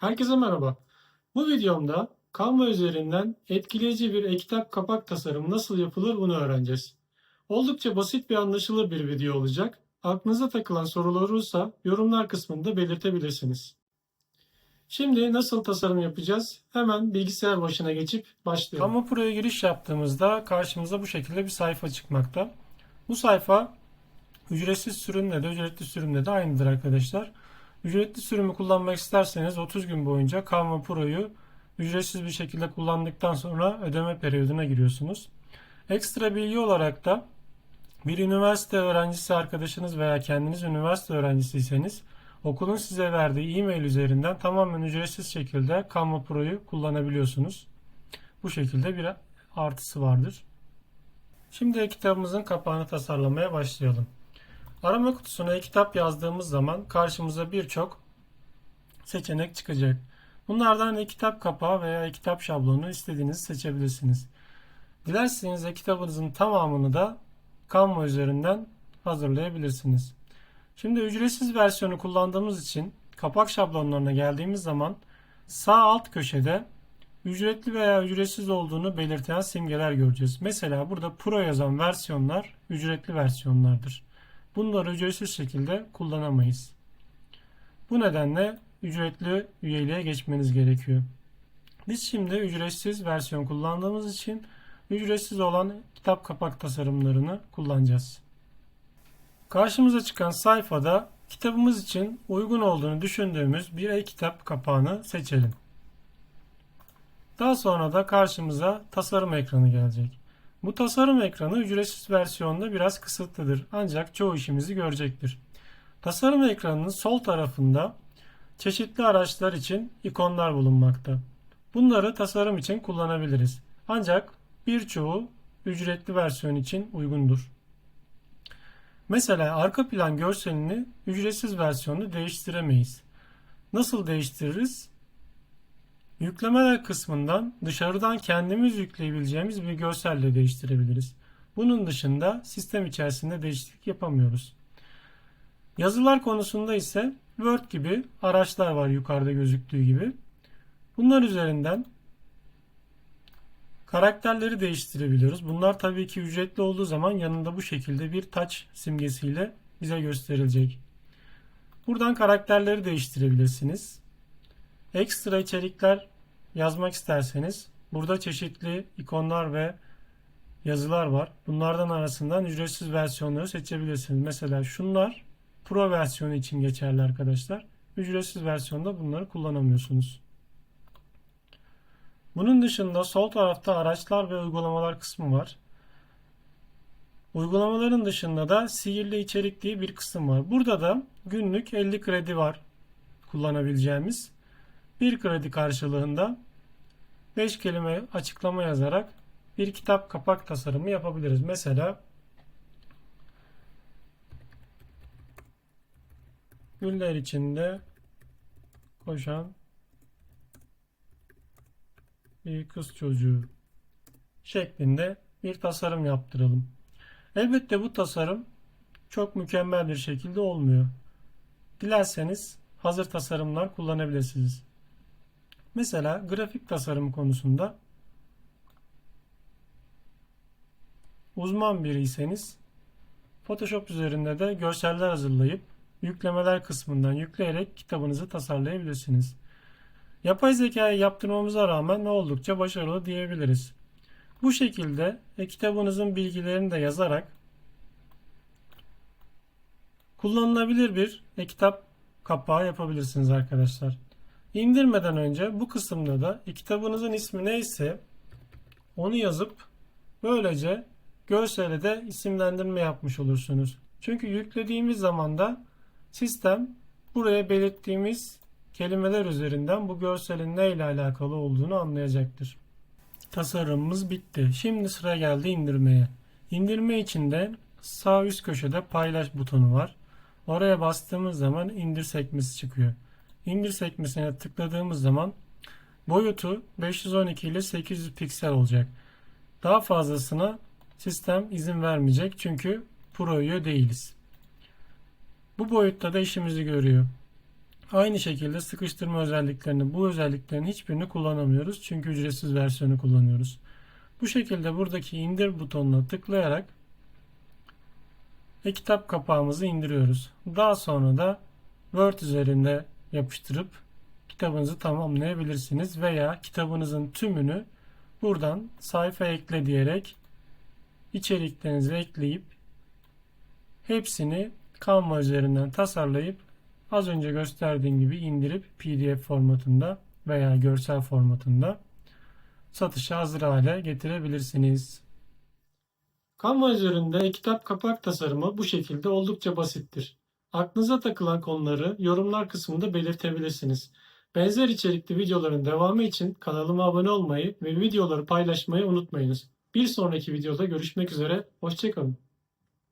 Herkese merhaba. Bu videomda Canva üzerinden etkileyici bir e-kitap kapak tasarımı nasıl yapılır bunu öğreneceğiz. Oldukça basit ve anlaşılır bir video olacak. Aklınıza takılan sorular olursa yorumlar kısmında belirtebilirsiniz. Şimdi nasıl tasarım yapacağız? Hemen bilgisayar başına geçip başlayalım. Canva Pro'ya giriş yaptığımızda karşımıza bu şekilde bir sayfa çıkmakta. Bu sayfa ücretsiz sürümle de ücretli sürümle de aynıdır arkadaşlar. Ücretli sürümü kullanmak isterseniz 30 gün boyunca Canva Pro'yu ücretsiz bir şekilde kullandıktan sonra ödeme periyoduna giriyorsunuz. Ekstra bilgi olarak da bir üniversite öğrencisi arkadaşınız veya kendiniz üniversite öğrencisiyseniz okulun size verdiği e-mail üzerinden tamamen ücretsiz şekilde Canva Pro'yu kullanabiliyorsunuz. Bu şekilde bir artısı vardır. Şimdi kitabımızın kapağını tasarlamaya başlayalım. Arama kutusuna e-kitap yazdığımız zaman karşımıza birçok seçenek çıkacak. Bunlardan e-kitap kapağı veya e-kitap şablonu istediğinizi seçebilirsiniz. Dilerseniz e-kitabınızın tamamını da Canva üzerinden hazırlayabilirsiniz. Şimdi ücretsiz versiyonu kullandığımız için kapak şablonlarına geldiğimiz zaman sağ alt köşede ücretli veya ücretsiz olduğunu belirten simgeler göreceğiz. Mesela burada Pro yazan versiyonlar ücretli versiyonlardır. Bunları ücretsiz şekilde kullanamayız. Bu nedenle ücretli üyeliğe geçmeniz gerekiyor. Biz şimdi ücretsiz versiyon kullandığımız için ücretsiz olan kitap kapak tasarımlarını kullanacağız. Karşımıza çıkan sayfada kitabımız için uygun olduğunu düşündüğümüz bir e-kitap kapağını seçelim. Daha sonra da karşımıza tasarım ekranı gelecek. Bu tasarım ekranı ücretsiz versiyonda biraz kısıtlıdır ancak çoğu işimizi görecektir. Tasarım ekranının sol tarafında çeşitli araçlar için ikonlar bulunmakta. Bunları tasarım için kullanabiliriz. Ancak birçoğu ücretli versiyon için uygundur. Mesela arka plan görselini ücretsiz versiyonda değiştiremeyiz. Nasıl değiştiririz? Yüklemeler kısmından dışarıdan kendimiz yükleyebileceğimiz bir görselle değiştirebiliriz. Bunun dışında sistem içerisinde değişiklik yapamıyoruz. Yazılar konusunda ise Word gibi araçlar var yukarıda gözüktüğü gibi. Bunlar üzerinden karakterleri değiştirebiliyoruz. Bunlar tabii ki ücretli olduğu zaman yanında bu şekilde bir touch simgesiyle bize gösterilecek. Buradan karakterleri değiştirebilirsiniz. Ekstra içerikler yazmak isterseniz burada çeşitli ikonlar ve yazılar var. Bunlardan arasından ücretsiz versiyonları seçebilirsiniz. Mesela şunlar Pro versiyonu için geçerli arkadaşlar. Ücretsiz versiyonda bunları kullanamıyorsunuz. Bunun dışında sol tarafta araçlar ve uygulamalar kısmı var. Uygulamaların dışında da sihirli içerik diye bir kısım var. Burada da günlük 50 kredi var kullanabileceğimiz. Bir kredi karşılığında 5 kelime açıklama yazarak bir kitap kapak tasarımı yapabiliriz. Mesela güller içinde koşan bir kız çocuğu şeklinde bir tasarım yaptıralım. Elbette bu tasarım çok mükemmel bir şekilde olmuyor. Dilerseniz hazır tasarımlar kullanabilirsiniz. Mesela grafik tasarım konusunda uzman biriyseniz Photoshop üzerinde de görseller hazırlayıp yüklemeler kısmından yükleyerek kitabınızı tasarlayabilirsiniz. Yapay zekayı yaptırmamıza rağmen oldukça başarılı diyebiliriz. Bu şekilde e, kitabınızın bilgilerini de yazarak kullanılabilir bir e-kitap kapağı yapabilirsiniz arkadaşlar. İndirmeden önce bu kısımda da kitabınızın ismi neyse onu yazıp böylece görsele de isimlendirme yapmış olursunuz. Çünkü yüklediğimiz zaman da sistem buraya belirttiğimiz kelimeler üzerinden bu görselin ne ile alakalı olduğunu anlayacaktır. Tasarımımız bitti. Şimdi sıra geldi indirmeye. İndirme için de sağ üst köşede paylaş butonu var. Oraya bastığımız zaman indir sekmesi çıkıyor. İndir sekmesine tıkladığımız zaman boyutu 512 ile 800 piksel olacak. Daha fazlasına sistem izin vermeyecek çünkü Pro üye değiliz. Bu boyutta da işimizi görüyor. Aynı şekilde sıkıştırma özelliklerini, bu özelliklerin hiçbirini kullanamıyoruz. Çünkü ücretsiz versiyonu kullanıyoruz. Bu şekilde buradaki indir butonuna tıklayarak e-kitap kapağımızı indiriyoruz. Daha sonra da Word üzerinde yapıştırıp kitabınızı tamamlayabilirsiniz veya kitabınızın tümünü buradan sayfa ekle diyerek içeriklerinizi ekleyip hepsini Canva üzerinden tasarlayıp az önce gösterdiğim gibi indirip PDF formatında veya görsel formatında satışa hazır hale getirebilirsiniz. Canva üzerinde e-kitap kapak tasarımı bu şekilde oldukça basittir. Aklınıza takılan konuları yorumlar kısmında belirtebilirsiniz. Benzer içerikli videoların devamı için kanalıma abone olmayı ve videoları paylaşmayı unutmayınız. Bir sonraki videoda görüşmek üzere, hoşçakalın.